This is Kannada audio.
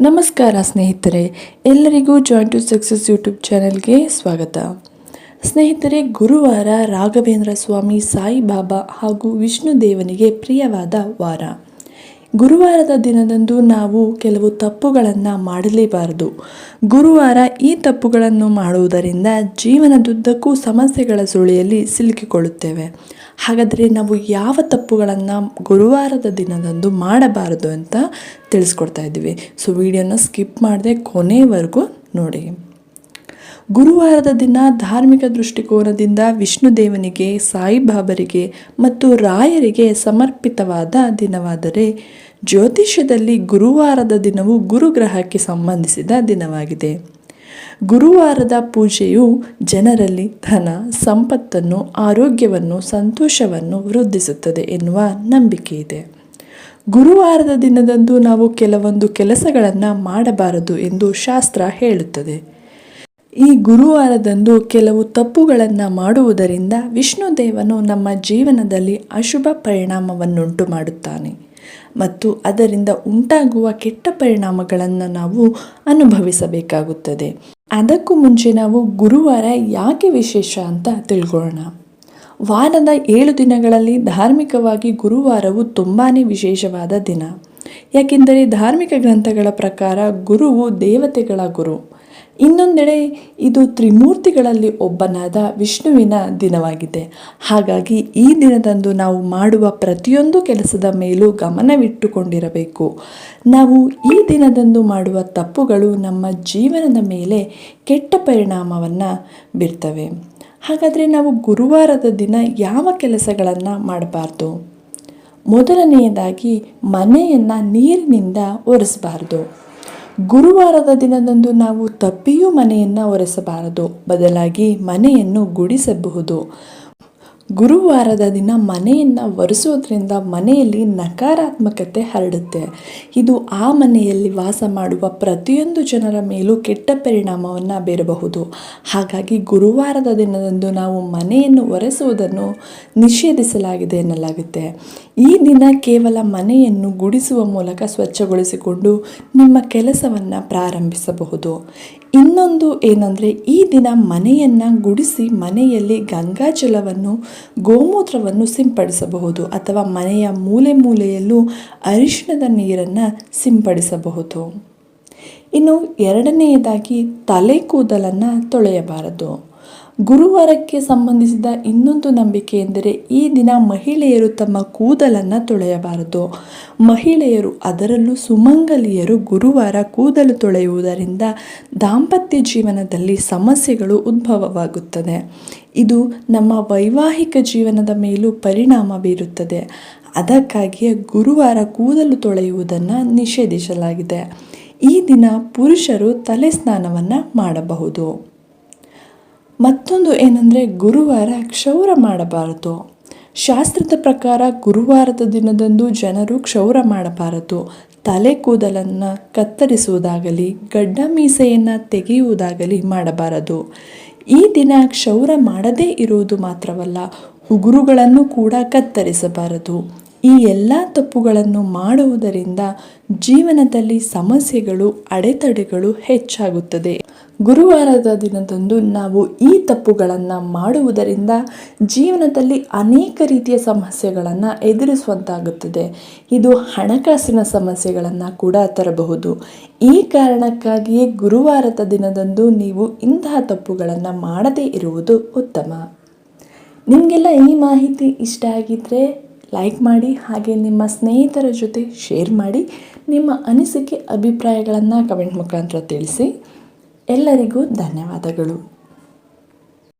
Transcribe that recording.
ನಮಸ್ಕಾರ ಸ್ನೇಹಿತರೆ, ಎಲ್ಲರಿಗೂ ಜಾಯಿಂಟ್ ಟು ಸಕ್ಸಸ್ ಯೂಟ್ಯೂಬ್ ಚಾನೆಲ್ಗೆ ಸ್ವಾಗತ. ಸ್ನೇಹಿತರೆ, ಗುರುವಾರ ರಾಘವೇಂದ್ರ ಸ್ವಾಮಿ ಸಾಯಿಬಾಬಾ ಹಾಗೂ ವಿಷ್ಣು ದೇವನಿಗೆ ಪ್ರಿಯವಾದ ವಾರ. ಗುರುವಾರದ ದಿನದಂದು ನಾವು ಕೆಲವು ತಪ್ಪುಗಳನ್ನು ಮಾಡಲೇಬಾರದು. ಗುರುವಾರ ಈ ತಪ್ಪುಗಳನ್ನು ಮಾಡುವುದರಿಂದ ಜೀವನದುದ್ದಕ್ಕೂ ಸಮಸ್ಯೆಗಳ ಸುಳಿಯಲ್ಲಿ ಸಿಲುಕಿಕೊಳ್ಳುತ್ತೇವೆ. ಹಾಗಾದರೆ ನಾವು ಯಾವ ತಪ್ಪುಗಳನ್ನು ಗುರುವಾರದ ದಿನದಂದು ಮಾಡಬಾರದು ಅಂತ ತಿಳಿಸ್ಕೊಡ್ತಾ ಇದ್ದೀವಿ. ಸೊ ವಿಡಿಯೋನ ಸ್ಕಿಪ್ ಮಾಡದೆ ಕೊನೆವರೆಗೂ ನೋಡಿ. ಗುರುವಾರದ ದಿನ ಧಾರ್ಮಿಕ ದೃಷ್ಟಿಕೋನದಿಂದ ವಿಷ್ಣು ದೇವನಿಗೆ, ಸಾಯಿಬಾಬರಿಗೆ ಮತ್ತು ರಾಯರಿಗೆ ಸಮರ್ಪಿತವಾದ ದಿನವಾದರೆ ಜ್ಯೋತಿಷ್ಯದಲ್ಲಿ ಗುರುವಾರದ ದಿನವು ಗುರುಗ್ರಹಕ್ಕೆ ಸಂಬಂಧಿಸಿದ ದಿನವಾಗಿದೆ. ಗುರುವಾರದ ಪೂಜೆಯು ಜನರಲ್ಲಿ ಧನ, ಸಂಪತ್ತನ್ನು, ಆರೋಗ್ಯವನ್ನು, ಸಂತೋಷವನ್ನು ವೃದ್ಧಿಸುತ್ತದೆ ಎನ್ನುವ ನಂಬಿಕೆ ಇದೆ. ಗುರುವಾರದ ದಿನದಂದು ನಾವು ಕೆಲವೊಂದು ಕೆಲಸಗಳನ್ನು ಮಾಡಬಾರದು ಎಂದು ಶಾಸ್ತ್ರ ಹೇಳುತ್ತದೆ. ಈ ಗುರುವಾರದಂದು ಕೆಲವು ತಪ್ಪುಗಳನ್ನು ಮಾಡುವುದರಿಂದ ವಿಷ್ಣು ದೇವನು ನಮ್ಮ ಜೀವನದಲ್ಲಿ ಅಶುಭ ಪರಿಣಾಮವನ್ನುಂಟು ಮಾಡುತ್ತಾನೆ. ಮತ್ತು ಅದರಿಂದ ಉಂಟಾಗುವ ಕೆಟ್ಟ ಪರಿಣಾಮಗಳನ್ನು ನಾವು ಅನುಭವಿಸಬೇಕಾಗುತ್ತದೆ. ಅದಕ್ಕೂ ಮುಂಚೆ ನಾವು ಗುರುವಾರ ಯಾಕೆ ವಿಶೇಷ ಅಂತ ತಿಳ್ಕೊಳ್ಳೋಣ. ವಾರದ ಏಳು ದಿನಗಳಲ್ಲಿ ಧಾರ್ಮಿಕವಾಗಿ ಗುರುವಾರವು ತುಂಬಾ ವಿಶೇಷವಾದ ದಿನ. ಯಾಕೆಂದರೆ ಧಾರ್ಮಿಕ ಗ್ರಂಥಗಳ ಪ್ರಕಾರ ಗುರುವು ದೇವತೆಗಳ ಗುರು. ಇನ್ನೊಂದೆಡೆ ಇದು ತ್ರಿಮೂರ್ತಿಗಳಲ್ಲಿ ಒಬ್ಬನಾದ ವಿಷ್ಣುವಿನ ದಿನವಾಗಿದೆ. ಹಾಗಾಗಿ ಈ ದಿನದಂದು ನಾವು ಮಾಡುವ ಪ್ರತಿಯೊಂದು ಕೆಲಸದ ಮೇಲೂ ಗಮನವಿಟ್ಟುಕೊಂಡಿರಬೇಕು. ನಾವು ಈ ದಿನದಂದು ಮಾಡುವ ತಪ್ಪುಗಳು ನಮ್ಮ ಜೀವನದ ಮೇಲೆ ಕೆಟ್ಟ ಪರಿಣಾಮವನ್ನು ಬೀರ್ತವೆ. ಹಾಗಾದರೆ ನಾವು ಗುರುವಾರದ ದಿನ ಯಾವ ಕೆಲಸಗಳನ್ನು ಮಾಡಬಾರ್ದು? ಮೊದಲನೆಯದಾಗಿ ಮನೆಯನ್ನು ನೀರಿನಿಂದ ಒರೆಸಬಾರ್ದು. ಗುರುವಾರದ ದಿನದಂದು ನಾವು ತಪ್ಪಿಯೂ ಮನೆಯನ್ನು ಒರೆಸಬಾರದು. ಬದಲಾಗಿ ಮನೆಯನ್ನು ಗುಡಿಸಬಹುದು. ಗುರುವಾರದ ದಿನ ಮನೆಯನ್ನು ಒರೆಸೋದ್ರಿಂದ ಮನೆಯಲ್ಲಿ ನಕಾರಾತ್ಮಕತೆ ಹರಡುತ್ತೆ. ಇದು ಆ ಮನೆಯಲ್ಲಿ ವಾಸ ಮಾಡುವ ಪ್ರತಿಯೊಂದು ಜನರ ಮೇಲೂ ಕೆಟ್ಟ ಪರಿಣಾಮವನ್ನು ಬೀರಬಹುದು. ಹಾಗಾಗಿ ಗುರುವಾರದ ದಿನದಂದು ನಾವು ಮನೆಯನ್ನು ಒರೆಸುವುದನ್ನು ನಿಷೇಧಿಸಲಾಗಿದೆ ಎನ್ನಲಾಗುತ್ತೆ. ಈ ದಿನ ಕೇವಲ ಮನೆಯನ್ನು ಗುಡಿಸುವ ಮೂಲಕ ಸ್ವಚ್ಛಗೊಳಿಸಿಕೊಂಡು ನಿಮ್ಮ ಕೆಲಸವನ್ನು ಪ್ರಾರಂಭಿಸಬಹುದು. ಇನ್ನೊಂದು ಏನಂದರೆ ಈ ದಿನ ಮನೆಯನ್ನು ಗುಡಿಸಿ ಮನೆಯಲ್ಲಿ ಗಂಗಾಜಲವನ್ನು ಗೋಮೂತ್ರವನ್ನು ಸಿಂಪಡಿಸಬಹುದು ಅಥವಾ ಮನೆಯ ಮೂಲೆ ಮೂಲೆಯಲ್ಲೂ ಅರಿಶಿಣದ ನೀರನ್ನು ಸಿಂಪಡಿಸಬಹುದು. ಇನ್ನು ಎರಡನೆಯದಾಗಿ ತಲೆ ಕೂದಲನ್ನು ತೊಳೆಯಬಾರದು. ಗುರುವಾರಕ್ಕೆ ಸಂಬಂಧಿಸಿದ ಇನ್ನೊಂದು ನಂಬಿಕೆ ಎಂದರೆ ಈ ದಿನ ಮಹಿಳೆಯರು ತಮ್ಮ ಕೂದಲನ್ನು ತೊಳೆಯಬಾರದು. ಮಹಿಳೆಯರು ಅದರಲ್ಲೂ ಸುಮಂಗಲಿಯರು ಗುರುವಾರ ಕೂದಲು ತೊಳೆಯುವುದರಿಂದ ದಾಂಪತ್ಯ ಜೀವನದಲ್ಲಿ ಸಮಸ್ಯೆಗಳು ಉದ್ಭವವಾಗುತ್ತದೆ. ಇದು ನಮ್ಮ ವೈವಾಹಿಕ ಜೀವನದ ಮೇಲೂ ಪರಿಣಾಮ ಬೀರುತ್ತದೆ. ಅದಕ್ಕಾಗಿಯೇ ಗುರುವಾರ ಕೂದಲು ತೊಳೆಯುವುದನ್ನು ನಿಷೇಧಿಸಲಾಗಿದೆ. ಈ ದಿನ ಪುರುಷರು ತಲೆ ಸ್ನಾನವನ್ನು ಮಾಡಬಹುದು. ಮತ್ತೊಂದು ಏನಂದರೆ ಗುರುವಾರ ಕ್ಷೌರ ಮಾಡಬಾರದು. ಶಾಸ್ತ್ರದ ಪ್ರಕಾರ ಗುರುವಾರದ ದಿನದಂದು ಜನರು ಕ್ಷೌರ ಮಾಡಬಾರದು. ತಲೆ ಕೂದಲನ್ನು ಕತ್ತರಿಸುವುದಾಗಲಿ, ಗಡ್ಡ ಮೀಸೆಯನ್ನು ತೆಗೆಯುವುದಾಗಲಿ ಮಾಡಬಾರದು. ಈ ದಿನ ಕ್ಷೌರ ಮಾಡದೇ ಇರುವುದು ಮಾತ್ರವಲ್ಲ, ಉಗುರುಗಳನ್ನು ಕೂಡ ಕತ್ತರಿಸಬಾರದು. ಈ ಎಲ್ಲ ತಪ್ಪುಗಳನ್ನು ಮಾಡುವುದರಿಂದ ಜೀವನದಲ್ಲಿ ಸಮಸ್ಯೆಗಳು, ಅಡೆತಡೆಗಳು ಹೆಚ್ಚಾಗುತ್ತದೆ. ಗುರುವಾರದ ದಿನದಂದು ನಾವು ಈ ತಪ್ಪುಗಳನ್ನು ಮಾಡುವುದರಿಂದ ಜೀವನದಲ್ಲಿ ಅನೇಕ ರೀತಿಯ ಸಮಸ್ಯೆಗಳನ್ನು ಎದುರಿಸುವಂತಾಗುತ್ತದೆ. ಇದು ಹಣಕಾಸಿನ ಸಮಸ್ಯೆಗಳನ್ನು ಕೂಡ ತರಬಹುದು. ಈ ಕಾರಣಕ್ಕಾಗಿಯೇ ಗುರುವಾರದ ದಿನದಂದು ನೀವು ಇಂತಹ ತಪ್ಪುಗಳನ್ನು ಮಾಡದೇ ಇರುವುದು ಉತ್ತಮ. ನಿಮಗೆಲ್ಲ ಈ ಮಾಹಿತಿ ಇಷ್ಟ ಆಗಿದ್ದರೆ ಲೈಕ್ ಮಾಡಿ, ಹಾಗೆ ನಿಮ್ಮ ಸ್ನೇಹಿತರ ಜೊತೆ ಶೇರ್ ಮಾಡಿ, ನಿಮ್ಮ ಅನಿಸಿಕೆ, ಅಭಿಪ್ರಾಯಗಳನ್ನು ಕಮೆಂಟ್ ಮುಖಾಂತರ ತಿಳಿಸಿ. ಎಲ್ಲರಿಗೂ ಧನ್ಯವಾದಗಳು.